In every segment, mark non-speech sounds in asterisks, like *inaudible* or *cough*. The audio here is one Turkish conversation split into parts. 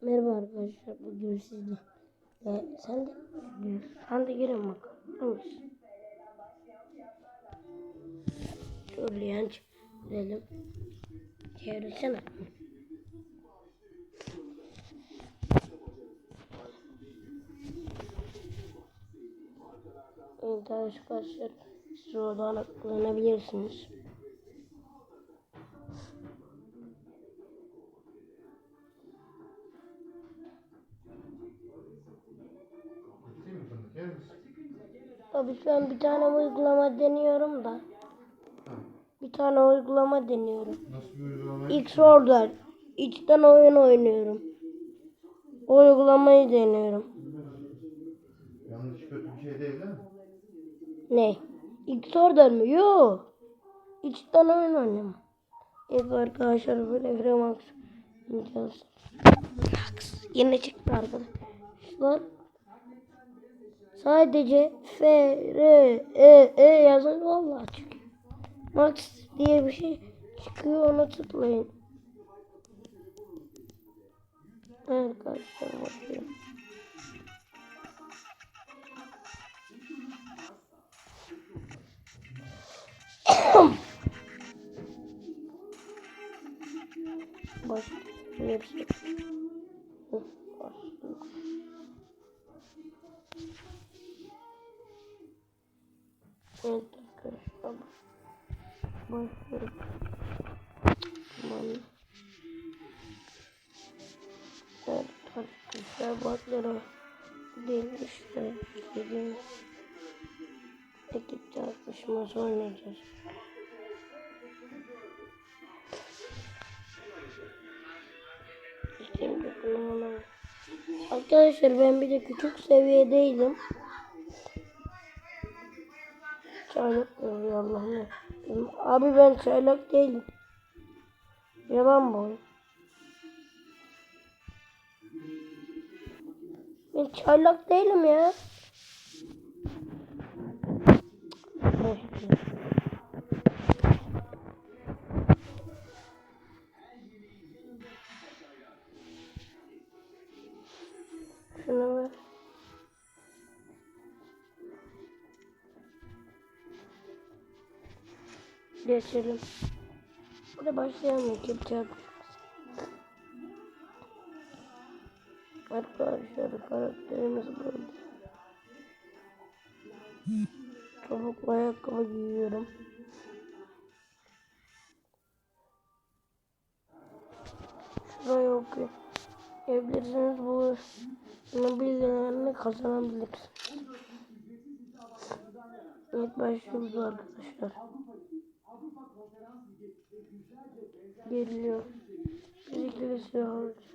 Merhaba arkadaşlar. Bugün sizle. Ee, sen de sen de girin bak. Şöyle yan çevirelim. Çevirsene. Evet arkadaşlar. Siz oradan kullanabilirsiniz. Abi şu an bir tane uygulama deniyorum da. Ha. Bir tane uygulama deniyorum. Nasıl bir uygulama? X Order. İçten oyun oynuyorum. O uygulamayı deniyorum. Yanlış kötü bir şey değil değil mi? Ne? X Order mi? Yo. İçten oyun oynuyorum. Evet arkadaşlar böyle Fremax. Yine çıktı arkadaşlar. Sadece F, R, E, E yazın vallahi çıkıyor. Max diye bir şey çıkıyor ona tıklayın. Arkadaşlar bakıyorum. *coughs* Başlıyor hepsi. Hı, Evet arkadaşlar. Başlıyor. Tamam. Evet arkadaşlar baklara değil işte dediğim ekip çarpışması oynayacağız. Arkadaşlar ben bir de küçük seviyedeydim. Çaylak oluyor Allah'ım. Abi ben çaylak değilim. Yalan bu. Ben çaylak değilim ya. Geçelim. Burada başlayalım ekip çarpışması. Arkadaşlar karakterimiz burada. Topuklu ayakkabı giyiyorum. Şuraya okuyun. Yapabilirsiniz bu bilgilerini kazanabilirsiniz. Evet başlıyoruz arkadaşlar. Geliyor. Birlikte silah alacağız.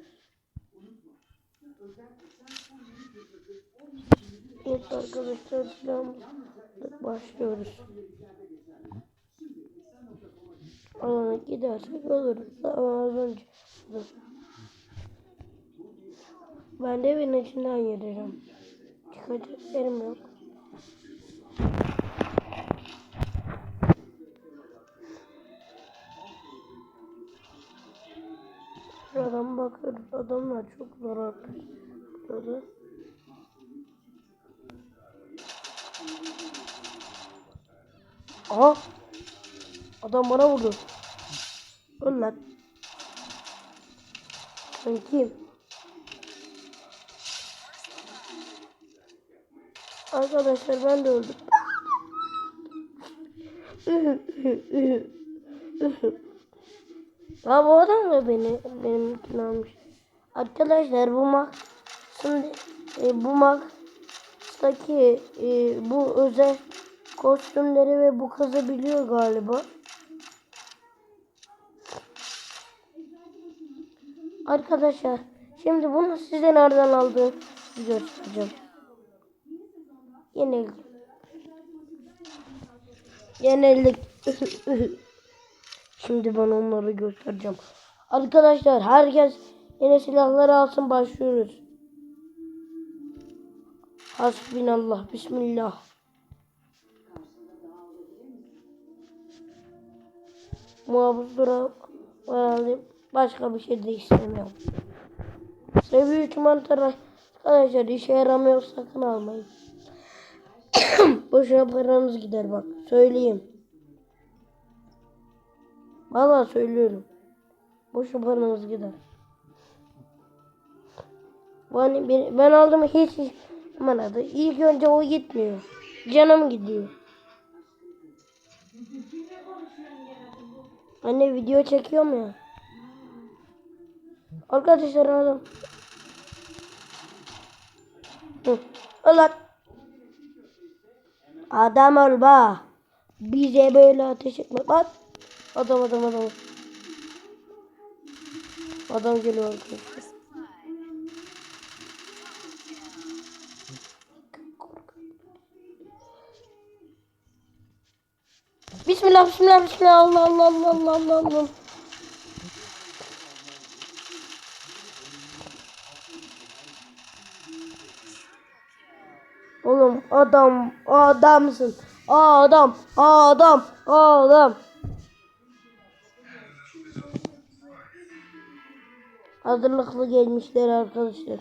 Evet arkadaşlar silahımız başlıyoruz. Alana gidersek oluruz. Ama az önce. Ben de evin içinden gireceğim. Çıkacak yerim yok. Şuradan bakıyoruz. Adamlar çok zor atıyor. Aha. Adam bana vurdu. Öl lan. Sen kim? Arkadaşlar ben de öldüm. *laughs* ya bu adam da beni benimkini almış. Arkadaşlar bu mak şimdi e, bu maktaki e, bu özel kostümleri ve bu kızı biliyor galiba. Arkadaşlar şimdi bunu size nereden aldığımı göstereceğim. Yenildik. Yenildik. *laughs* Şimdi ben onları göstereceğim. Arkadaşlar herkes yine silahları alsın başlıyoruz. Hasbinallah. Bismillah. Muhafız alayım. Başka bir şey de istemiyorum. 3 mantar arkadaşlar işe yaramıyor sakın almayın. *coughs* Boşuna paranız gider bak. Söyleyeyim. Vallahi söylüyorum. Boşuna paranız gider. Ben, ben, ben aldım hiç bana da. İlk önce o gitmiyor. Canım gidiyor. Anne video çekiyorum ya. Arkadaşlar aldım. Ulan. Adam ol ba. Bize böyle ateş etme. Bak. Adam adam adam. Adam geliyor arkadaşlar. Bismillah bismillah bismillah Allah Allah Allah Allah Allah Allah. Oğlum adam adamsın. Adam adam adam. Hazırlıklı gelmişler arkadaşlar.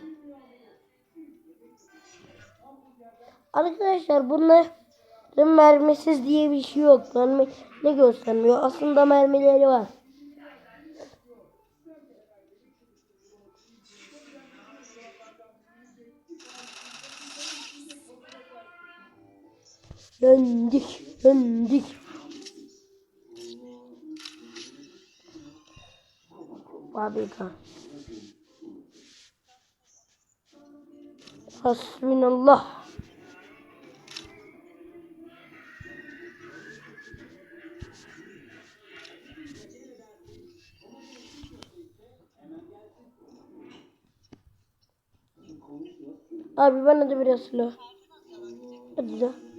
Arkadaşlar bunların mermisiz diye bir şey yok. Mermi ne göstermiyor? Aslında mermileri var. Yendik, yendik. Fabrika. Hasbinallah. Abi bana da biraz silah. Hadi de.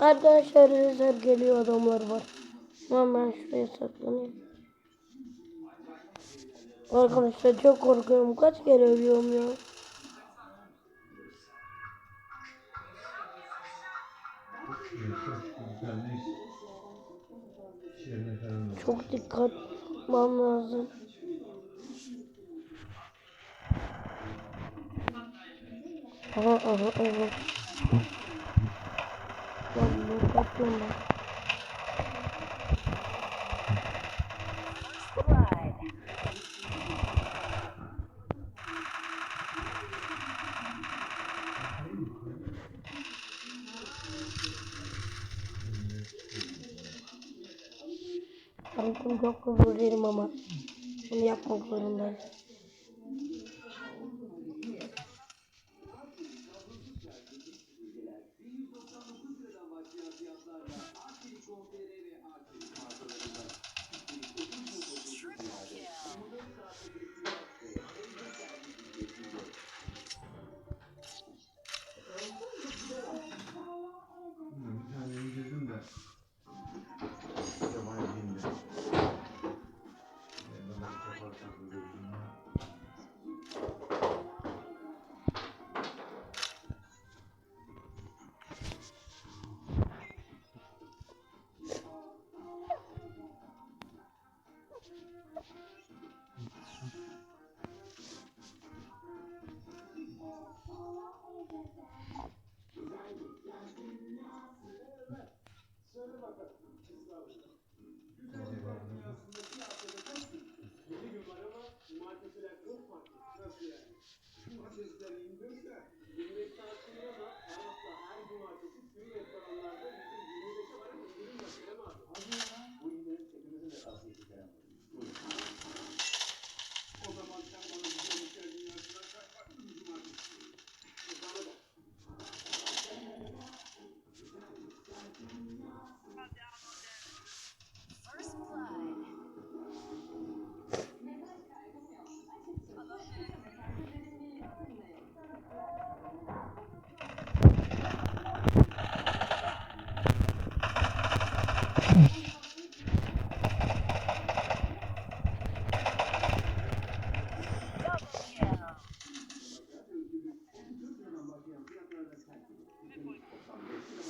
Arkadaşlar rezerv geliyor adamlar var. Ama ben şuraya saklanayım. Arkadaşlar çok korkuyorum. Kaç kere ölüyorum ya. Çok dikkat etmem lazım. Aha aha aha. Korkuyorum ben. Kankum çok kıvırırım ama bunu yapmak zorundayım. Söyle bakalım.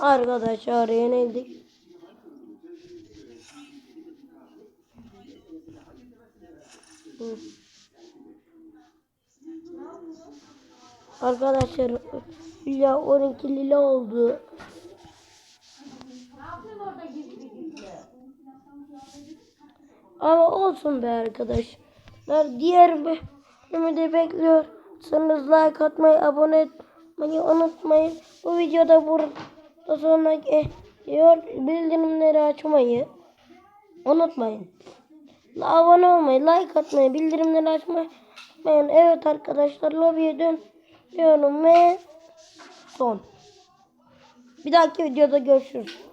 Arkadaşlar yenildik. Hı. Arkadaşlar Lila 12 lila oldu. Ama olsun be arkadaşlar. Diğer bölümü de bekliyorsanız like atmayı, abone olmayı unutmayın. Bu videoda burada sonuna geliyor. Bildirimleri açmayı unutmayın. Abone olmayı, like atmayı, bildirimleri açmayı unutmayın. Evet arkadaşlar lobiye dönüyorum ve son. Bir dahaki videoda görüşürüz.